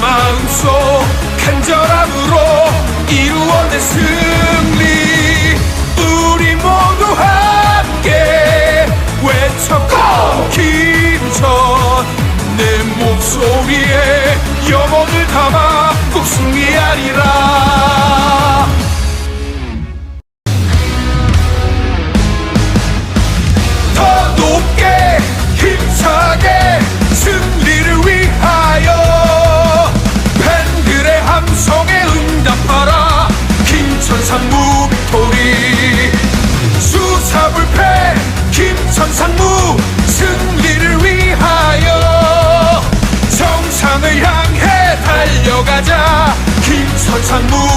마음속 간절함으로 이루어낸 승리. 우리 모두 함께 외쳤고 김천. 내 목소리에 영혼을 담아 꼭 승리하리라. 천상무 승리를 위하여 정상을 향해 달려가자. 김선상무